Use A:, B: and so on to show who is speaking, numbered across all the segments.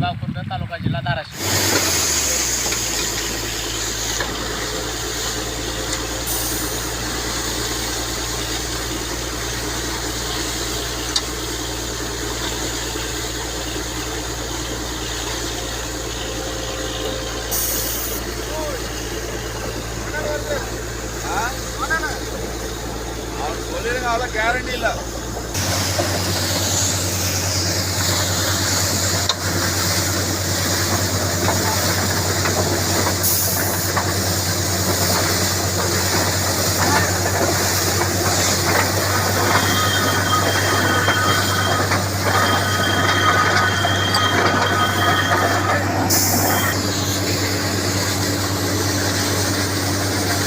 A: परमगाव खुर्द तालुका जिल्हा धाराशिव
B: ಅವಳ ಗ್ಯಾರಂಟಿ ಇಲ್ಲ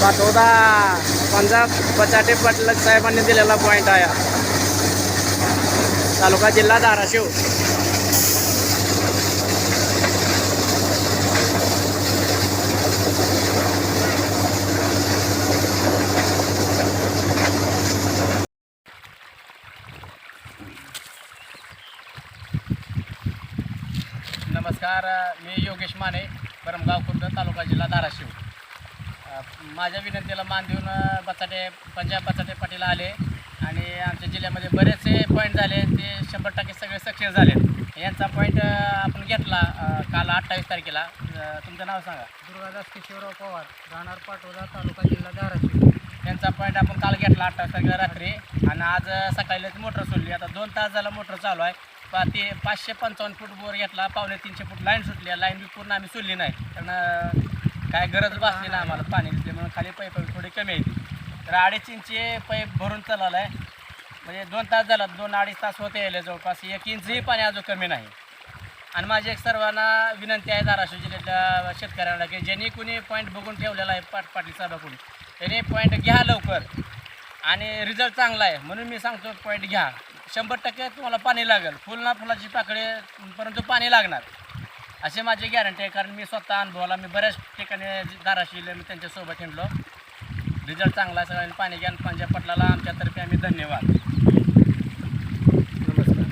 A: पाटोदा पंजाब बचाटे पाटलक साहेबांनी दिलेला पॉईंट आहे. तालुका जिल्हा धाराशिव. नमस्कार मी योगेश माने परमगाव खुर्द तालुका जिल्हा धाराशिव. माझ्या विनंतीला मान देऊन बचाटे पंजाब बचाटे पाटील आले आणि आमच्या जिल्ह्यामध्ये बरेचसे पॉईंट झाले. ते शंभर टक्के सगळे सक्सेस झाले यांचा पॉईंट आपण घेतला काल अठ्ठावीस तारखेला. तुमचं नाव सांगा.
C: दुर्गादास किशोरराव पवार राहणार पाटोदा तालुका जिल्हा धाराशिव.
A: त्यांचा पॉईंट आपण काल घेतला अठ्ठावीस तारखेला रात्री. आणि आज अ, सकाळी मोटर सोडली आता दोन तास झाला मोटर चालू आहे. पा ते पाचशे पंचावन्न फूट बोर घेतला. पावणे तीनशे फूट लाईन सुटली. लाईन बी पूर्ण आम्ही सोडली नाही. कारण काय गरज भासली ना आम्हाला पाणी म्हणून खाली पैप थोडी कमी आहे तर अडीच इंची पाईप भरून चालला आहे. म्हणजे दोन तास झाला दोन अडीच तास होते यायला जवळपास. एक इंचही पाणी अजून कमी नाही. आणि माझी एक सर्वांना विनंती आहे धाराशिव जिल्ह्यातल्या शेतकऱ्यांना की ज्यांनी कुणी पॉईंट बघून ठेवलेला आहे पाट पाटील साहेबाकडून त्यांनी पॉईंट घ्या लवकर. आणि रिझल्ट चांगला आहे. म्हणून मी सांगतो पॉईंट घ्या. शंभर टक्के तुम्हाला पाणी लागेल. फुल ना फुलाची पाकळी परंतु पाणी लागणार. असे माझी गॅरंटी आहे कारण मी स्वतः अनुभवाला मी बऱ्याच ठिकाणी धाराशिव मी त्यांच्यासोबत हिंडलो. रिझल्ट चांगला आहे सगळ्यांनी पाणी घ्या पंजाब पटलाला आमच्यातर्फे आम्ही धन्यवाद. नमस्कार.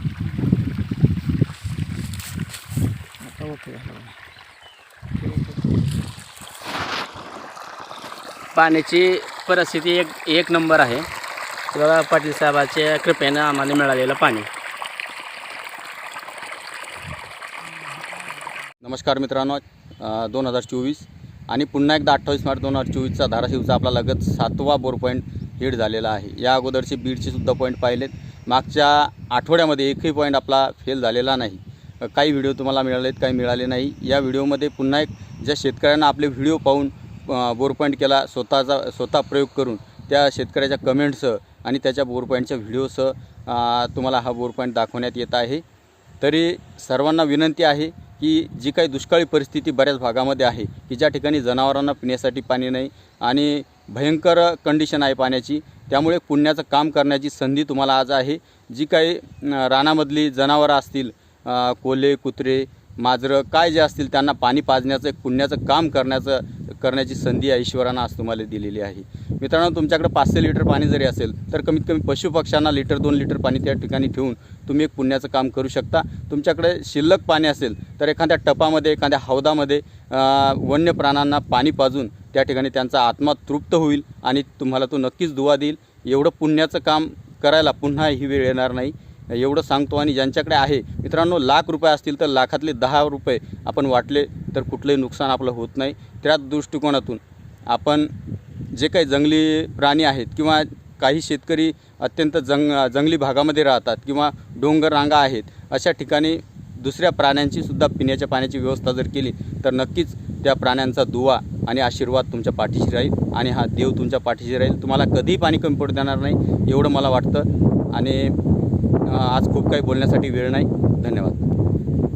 A: ओके पाण्याची परिस्थिती एक एक नंबर आहे. बघा पाटील साहेबाच्या कृपेनं आम्हाला मिळालेलं पाणी.
B: नमस्कार मित्रांनो दोन हजार चोवीस आणि पुन्हा एकदा अठ्ठावीस मार्च दोन हजार चोवीसचा धाराशिवचा आपला लगत सातवा बोर पॉईंट हिट झालेला आहे. या अगोदरचे बीडचे सुद्धा पॉईंट पाहिलेत. मागच्या आठवड्यामध्ये एकही पॉईंट आपला फेल झालेला नाही. काही व्हिडिओ तुम्हाला मिळालेत काही मिळाले नाही. या व्हिडिओमध्ये पुन्हा एक ज्या शेतकऱ्यांना आपले व्हिडिओ पाहून बोर पॉईंट केला स्वतःचा स्वतः प्रयोग करून त्या शेतकऱ्याच्या कमेंटसह आणि त्याच्या बोर पॉईंटच्या व्हिडिओसह तुम्हाला हा बोर पॉईंट दाखवण्यात येत आहे. तरी सर्वांना विनंती आहे की जी काही दुष्काळी परिस्थिती बऱ्याच भागामध्ये आहे की ज्या ठिकाणी जनावरांना पिण्यासाठी पाणी नाही आणि भयंकर कंडिशन आहे पाण्याची त्यामुळे पुण्याचं काम करण्याची संधी तुम्हाला आज आहे. जी काही रानामधली जनावरं असतील कोले कुत्रे माजरं काय जे असतील त्यांना पाणी पाजण्याचं एक पुण्याचं काम करण्याचं करण्याची संधी या ईश्वरानं आज तुम्हाला दिलेली आहे. मित्रांनो तुमच्याकडे पाचशे लिटर पाणी जरी असेल तर कमीत कमी पशुपक्ष्यांना लिटर दोन लिटर पाणी त्या ठिकाणी ठेवून तुम्ही एक पुण्याचं काम करू शकता. तुमच्याकडे शिल्लक पाणी असेल तर एखाद्या टपामध्ये एखाद्या हौदामध्ये वन्य प्राण्यांना पाणी पाजून त्या ठिकाणी त्यांचा आत्मा तृप्त होईल आणि तुम्हाला तो नक्कीच दुवा देईल. एवढं पुण्याचं काम करायला पुन्हा ही वेळ येणार नाही. एवढं सांगतो आणि ज्यांच्याकडे आहे मित्रांनो लाख रुपये असतील तर लाखातले दहा रुपये आपण वाटले तर कुठलंही नुकसान आपलं होत नाही. त्याच दृष्टिकोनातून आपण जे काही जंगली प्राणी आहेत किंवा काही शेतकरी अत्यंत जंग जंगली भागामध्ये राहतात किंवा डोंगर रांगा आहेत अशा ठिकाणी दुसऱ्या प्राण्यांची सुद्धा पिण्याच्या पाण्याची व्यवस्था जर केली तर नक्कीच त्या प्राण्यांचा दुवा आणि आशीर्वाद तुमच्या पाठीशी राहील आणि हा देव तुमच्या पाठीशी राहील. तुम्हाला कधीही पाणी कमी पडू देणार नाही एवढं मला वाटतं. आणि आज खूप काही बोलण्यासाठी वेळ नाही. धन्यवाद.